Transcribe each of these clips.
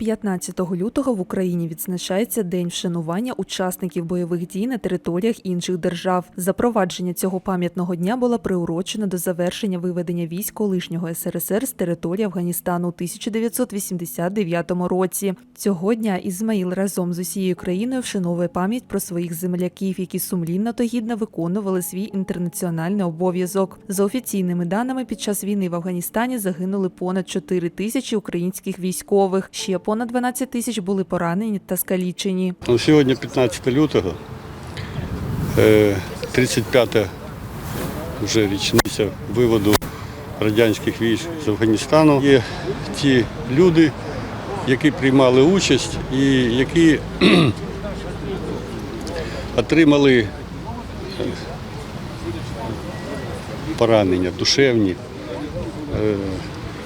15 лютого в Україні відзначається День вшанування учасників бойових дій на територіях інших держав. Запровадження цього пам'ятного дня було приурочено до завершення виведення військ колишнього СРСР з території Афганістану у 1989 році. Цього дня Ізмаїл разом з усією країною вшановує пам'ять про своїх земляків, які сумлінно та гідно виконували свій інтернаціональний обов'язок. За офіційними даними, під час війни в Афганістані загинули понад 4 тисячі українських військових. Ще понад 12 тисяч були поранені та скалічені. Ну, Сьогодні 15 лютого, е, 35-та вже річниця виводу радянських військ з Афганістану. Є ті люди, які приймали участь і які отримали е, поранення душевні е,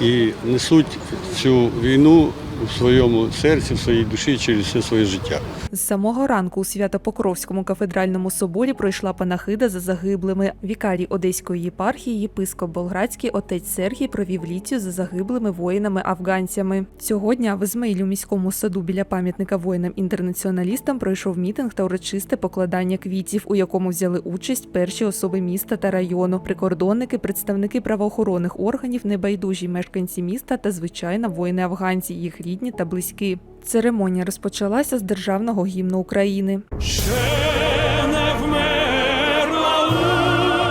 і несуть цю війну в своєму серці, в своїй душі через все своє життя. З самого ранку у Свято-Покровському кафедральному соборі пройшла панахида за загиблими. Вікарій Одеської єпархії, єпископ Болградський, отець Сергій провів ліцію за загиблими воїнами-афганцями. Цього дня в Ізмаїлі у міському саду біля пам'ятника воїнам-інтернаціоналістам пройшов мітинг та урочисте покладання квітів, у якому взяли участь перші особи міста та району, прикордонники, представники правоохоронних органів, небайдужі мешканці міста та звичайно воїни-афганці, їх рідні та близькі. Церемонія розпочалася з державного гімну України. Ще не вмерла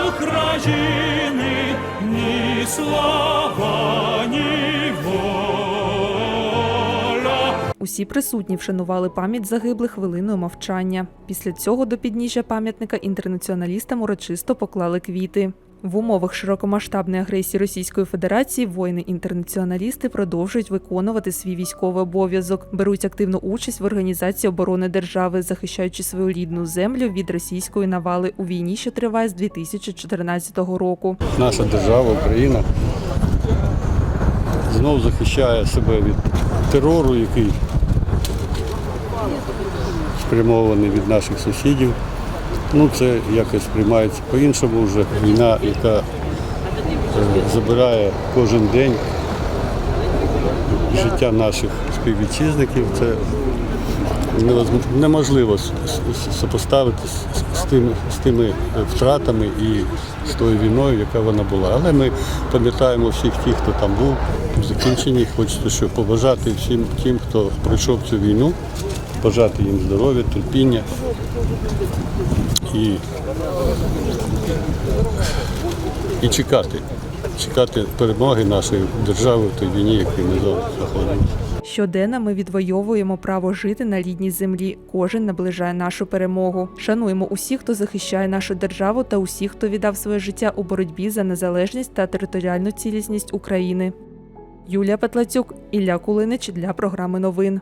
України ні слава, ні воля. Усі присутні вшанували пам'ять загиблих хвилиною мовчання. Після цього до підніжжя пам'ятника інтернаціоналістам урочисто поклали квіти. В умовах широкомасштабної агресії Російської Федерації воїни-інтернаціоналісти продовжують виконувати свій військовий обов'язок, беруть активну участь в організації оборони держави, захищаючи свою рідну землю від російської навали у війні, що триває з 2014 року. Наша держава, Україна, знов захищає себе від терору, який спрямований від наших сусідів. Ну, це якось сприймається по-іншому вже. Війна, яка е, забирає кожен день життя наших співвітчизників, це неможливо сопоставити з тими, з тими втратами і з тою війною, яка вона була. Але ми пам'ятаємо всіх тих, хто там був в закінченні. Хочеться що побажати всім тим, хто пройшов цю війну, бажати їм здоров'я, терпіння і, і чекати. Чекати перемоги нашої держави в тій війні, якій ми зараз знаходимося. Щоденно ми відвоюємо право жити на рідній землі. Кожен наближає нашу перемогу. Шануємо усіх, хто захищає нашу державу, та усіх, хто віддав своє життя у боротьбі за незалежність та територіальну цілісність України. Юлія Петлацюк, Ілля Кулинич для програми новин.